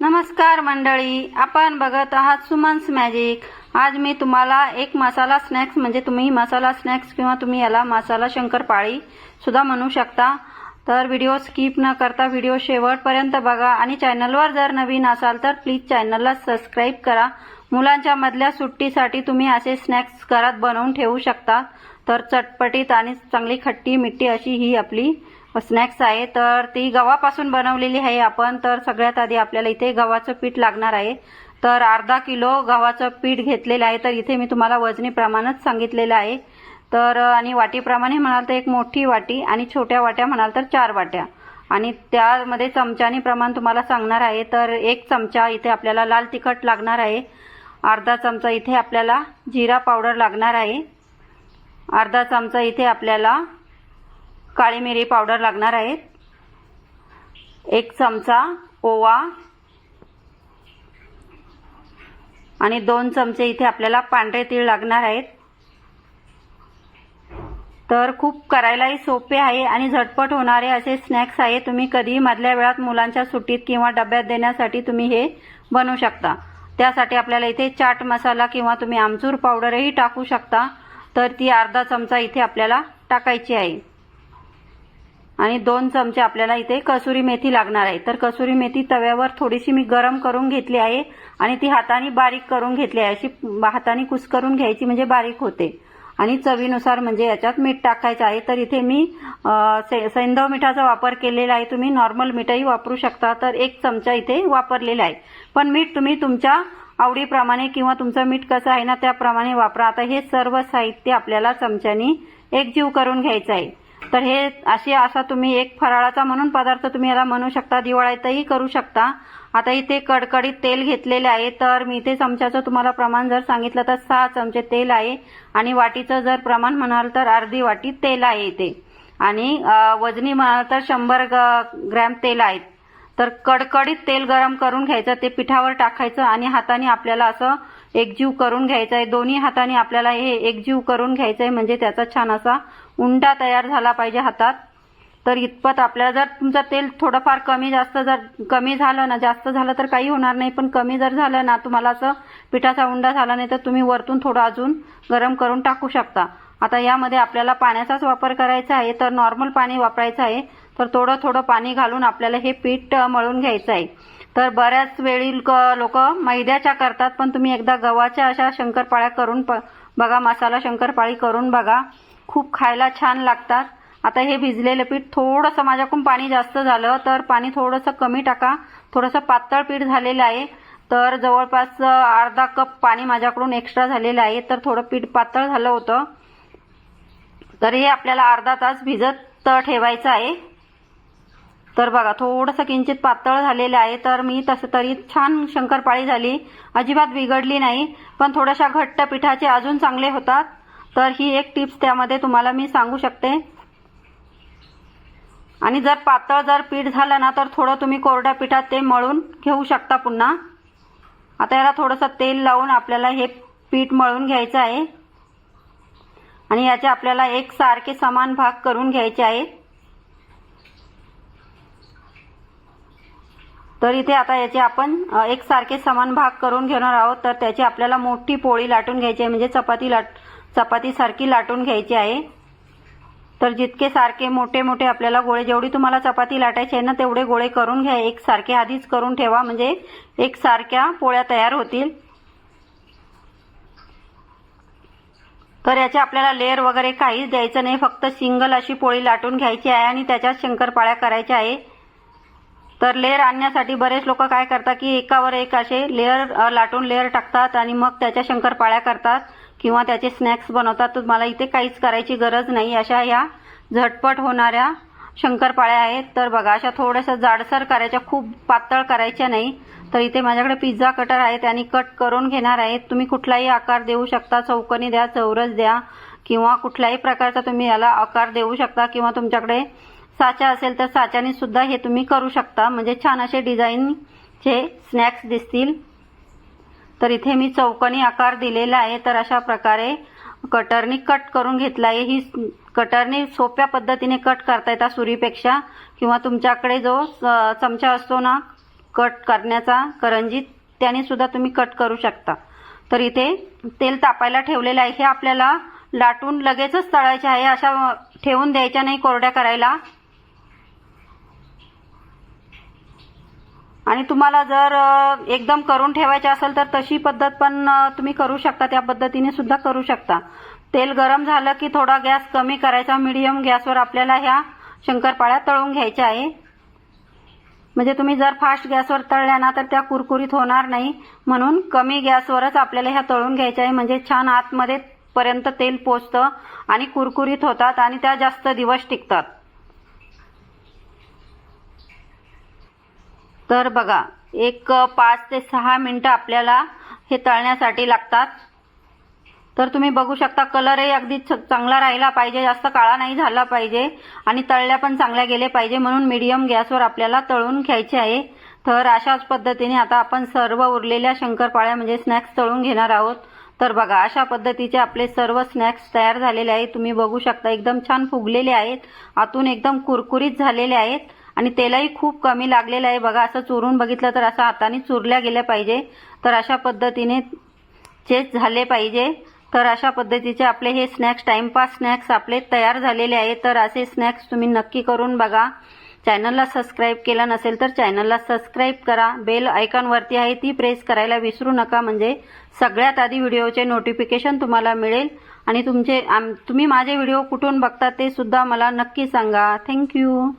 नमस्कार मंडळी आपण बघत आहात सुमन्स मॅजिक आज मी तुम्हाला एक मसाला स्नॅक्स म्हणजे तुम्ही मसाला स्नॅक्स किंवा तुम्ही याला मसाला शंकरपाळी सुद्धा म्हणू शकता. तर व्हिडिओ स्किप न करता व्हिडिओ शेवटपर्यंत बघा आणि चॅनलवर जर नवीन असाल तर प्लीज चॅनलला सबस्क्राईब करा. मुलांच्या मधल्या सुट्टीसाठी तुम्ही असे स्नॅक्स घरात बनवून ठेवू शकता. तर चटपटीत आणि चांगली खट्टी मिट्टी अशी ही आपली हो, स्नॅक्स आहे. तर ती गव्हापासून बनवलेली आहे आपण. तर सगळ्यात आधी आपल्याला इथे गव्हाचं पीठ लागणार आहे. तर अर्धा किलो गव्हाचं पीठ घेतलेलं आहे. तर इथे मी तुम्हाला वजनी प्रमाणच सांगितलेलं आहे. तर आणि वाटीप्रमाणे म्हणाल तर एक मोठी वाटी आणि छोट्या वाट्या म्हणाल तर चार वाट्या. आणि त्यामध्ये चमच्याने प्रमाण तुम्हाला सांगणार आहे. तर एक चमचा इथे आपल्याला लाल तिखट लागणार आहे. अर्धा चमचा इथे आपल्याला जिरा पावडर लागणार आहे. अर्धा चमचा इथे आपल्याला काळी मिरी पावडर लागणार आहे एक चमचा ओवा. आणि दोन चमचे इथे आपल्याला पांढरे तीळ लागणार आहेत. तर खूप करायलाही सोपे आहे आणि झटपट होणारे असे स्नॅक्स आहे. तुम्ही कधीही मधल्या वेळात मुलांच्या सुट्टीत किंवा डब्यात देण्यासाठी तुम्ही हे बनवू शकता. त्यासाठी आपल्याला इथे चाट मसाला किंवा तुम्ही आमचूर पावडरही टाकू शकता. तर ती अर्धा चमचा इथे आपल्याला टाकायची आहे. आणि दोन चमचे आपल्याला इथे कसुरी मेथी लागणार आहे. तर कसुरी मेथी तव्यावर थोडीशी मी गरम करून घेतली आहे आणि ती हाताने बारीक करून घेतली आहे. अशी हाताने कुस्करून घ्यायची म्हणजे बारीक होते. आणि चवीनुसार म्हणजे याच्यात मीठ टाकायचं आहे. तर इथे मी अ, सैंधव मिठाचा वापर केलेला आहे. तुम्ही नॉर्मल मिठही वापरू शकता. तर एक चमचा इथे वापरलेला आहे. पण मीठ तुम्ही तुमच्या आवडीप्रमाणे किंवा तुमचं मीठ कसं आहे ना त्याप्रमाणे वापरा. आता हे सर्व साहित्य आपल्याला चमच्यानी एकजीव करून घ्यायचं आहे. तर हे असे असा तुम्ही एक फराळाचा म्हणून पदार्थ तुम्ही याला म्हणू शकता दिवाळीतही करू शकता. आता इथे कडकडीत तेल घेतलेले आहे तर मी इथे चमच्याचं तुम्हाला प्रमाण जर सांगितलं तर सहा चमचे तेल आहे. आणि वाटीचं जर प्रमाण म्हणाल तर अर्धी वाटी तेल आहे इथे. आणि वजनी म्हणाल तर शंभर ग- ग्रॅम तेल आहे. तर कडकडीत तेल गरम करून घ्यायचं ते पिठावर टाकायचं आणि हाताने आपल्याला असं एकजीव करून घ्यायचा आहे दोन्ही हाताने आपल्याला हे एकजीव करून घ्यायचं आहे म्हणजे त्याचा छान असा उंडा तयार झाला पाहिजे हातात. तर इतपत आपल्याला जर तुमचं तेल थोडंफार कमी जास्त जर कमी झालं ना जास्त झालं तर काही होणार नाही. पण कमी जर झालं ना तुम्हाला असं पिठाचा उंडा झाला नाही तर तुम्ही वरतून थोडं अजून गरम करून टाकू शकता. आता यामध्ये आपल्याला पाण्याचाच वापर करायचा आहे. तर नॉर्मल पाणी वापरायचं आहे. तर थोडं थोडं पाणी घालून आपल्याला हे पीठ मळून घ्यायचं आहे तर बऱ्याच वेळी लोक मैद्याच्या करतात पण तुम्ही एकदा गव्हाच्या अशा शंकरपाळ्या करून प- बघा मसाला शंकरपाळी करून बघा. खूप खायला छान लागतात. आता हे भिजलेलं पीठ थोडंसं माझ्याकडून पाणी जास्त झालं तर पाणी थोडंसं कमी टाका. थोडंसं पातळ पीठ झालेलं आहे. तर जवळपास अर्धा कप पाणी माझ्याकडून एक्स्ट्रा झालेलं आहे. तर थोडं पीठ पातळ झालं होतं. तर हे आपल्याला अर्धा तास भिजत ठेवायचं आहे. तर बघा थोडंसं किंचित पातळ झालेलं आहे तर मी तसं तरी छान शंकरपाळी झाली. अजिबात बिघडली नाही पण थोड्याशा घट्ट पिठाचे अजून चांगले होतात. तर ही एक टिप्स त्यामध्ये तुम्हाला मी सांगू शकते. आणि जर पातळ जर पीठ झालं ना तर थोडं तुम्ही कोरड्या पिठात ते मळून घेऊ शकता पुन्हा. आता याला थोडंसं तेल लावून आपल्याला हे पीठ मळून घ्यायचं आहे. आणि याचे आपल्याला एक सारखे समान भाग करून घ्यायचे आहे तर इथे आता याचे आपण एकसारखे एक सारखे समान भाग करून घेणार आहोत. तर त्याची आपल्याला मोठी पोळी लाटून घ्यायची आहे. म्हणजे चपाती लाट चपाती सारखी लाटून घ्यायची आहे. तर जितके सारखे मोठे मोठे आपल्याला गोळे जेवढी तुम्हाला चपाती लाटायची आहे ना तेवढे गोळे करून घ्या. एक सारखे आधीच करून ठेवा. म्हणजे एक सारख्या पोळ्या तयार होतील. तर याचे आपल्याला लेअर वगैरे काहीच द्यायचं नाही. फक्त सिंगल अशी पोळी लाटून घ्यायची आहे आणि त्याच्यात शंकरपाळ्या करायच्या आहे. तर लेअर आणण्यासाठी बरेच लोक काय करतात की एकावर एक असे लेअर लाटून लेअर टाकतात आणि मग त्याच्या शंकरपाळ्या करतात किंवा त्याचे स्नॅक्स बनवतात. तर मला इथे काहीच करायची गरज नाही. अशा ह्या झटपट होणाऱ्या शंकरपाळ्या आहेत. तर बघा अशा थोड्याशा जाडसर करायच्या खूप पातळ करायच्या नाही. तर इथे माझ्याकडे पिझ्झा कटर आहे त्याने कट करून घेणार आहेत. तुम्ही कुठलाही आकार देऊ शकता. चौकनी द्या चौरस द्या किंवा कुठल्याही प्रकारचा तुम्ही याला आकार देऊ शकता किंवा तुमच्याकडे साचा असेल तर साच्याने सुद्धा हे तुम्ही करू शकता. म्हणजे छान असे डिझाईनचे स्नॅक्स दिसतील. तर इथे मी चौकोनी आकार दिलेला आहे. तर अशा प्रकारे कटरनी कट करून घेतला आहे ही कटरने सोप्या पद्धतीने कट करता येतात सुरीपेक्षा. किंवा तुमच्याकडे जो चमचा असतो ना कट करण्याचा करंजी त्याने सुद्धा तुम्ही कट करू शकता. तर इथे तेल तापायला ठेवलेलं आहे. हे आपल्याला लाटून लगेचच तळायचे आहे. अशा ठेवून द्यायच्या नाही कोरड्या करायला. आणि तुम्हाला जर एकदम करून ठेवायचे असेल तर तशी पद्धत पण तुम्ही करू शकता. त्या पद्धतीने सुद्धा करू शकता. तेल गरम झालं की थोडा गॅस कमी करायचा. मिडियम गॅसवर आपल्याला ह्या शंकरपाळ्या तळून घ्यायच्या आहे. म्हणजे तुम्ही जर फास्ट गॅसवर तळल्या ना तर त्या कुरकुरीत होणार नाही. म्हणून कमी गॅसवरच आपल्याला ह्या तळून घ्यायच्या आहे. म्हणजे छान आतमध्ये पर्यंत तेल पोचतं आणि कुरकुरीत होतात आणि त्या जास्त दिवस टिकतात. तर बघा एक पाच ते सहा मिनटं आपल्याला हे तळण्यासाठी लागतात. तर तुम्ही बघू शकता कलरही अगदी चांगला राहिला पाहिजे जास्त काळा नाही झाला पाहिजे आणि तळल्या पण चांगल्या गेले पाहिजे म्हणून मीडियम गॅसवर आपल्याला तळून घ्यायचे आहे. तर अशाच पद्धतीने आता आपण सर्व उरलेल्या शंकरपाळ्या म्हणजे स्नॅक्स तळून घेणार आहोत. तर बघा अशा पद्धतीचे आपले सर्व स्नॅक्स तयार झालेले आहेत. तुम्ही बघू शकता एकदम छान फुगलेले आहेत. आतून एकदम कुरकुरीत झालेले आहेत. आणि तेलही खूप कमी लागलेलं आहे. बघा असं चुरून बघितलं तर असं हाताने चुरल्या गेल्या पाहिजे. तर अशा पद्धतीने चेच झाले पाहिजे तर अशा पद्धतीचे आपले हे स्नॅक्स टाइमपास स्नॅक्स आपले तयार झालेले आहे तर असे स्नॅक्स तुम्ही नक्की करून बघा. चॅनलला सबस्क्राईब केला नसेल तर चॅनलला सबस्क्राईब करा. बेल आयकॉनवरती आहे ती प्रेस करायला विसरू नका. म्हणजे सगळ्यात आधी व्हिडिओचे नोटिफिकेशन तुम्हाला मिळेल. आणि तुमचे आम तुम्ही माझे व्हिडिओ कुठून बघता ते सुद्धा मला नक्की सांगा. थँक्यू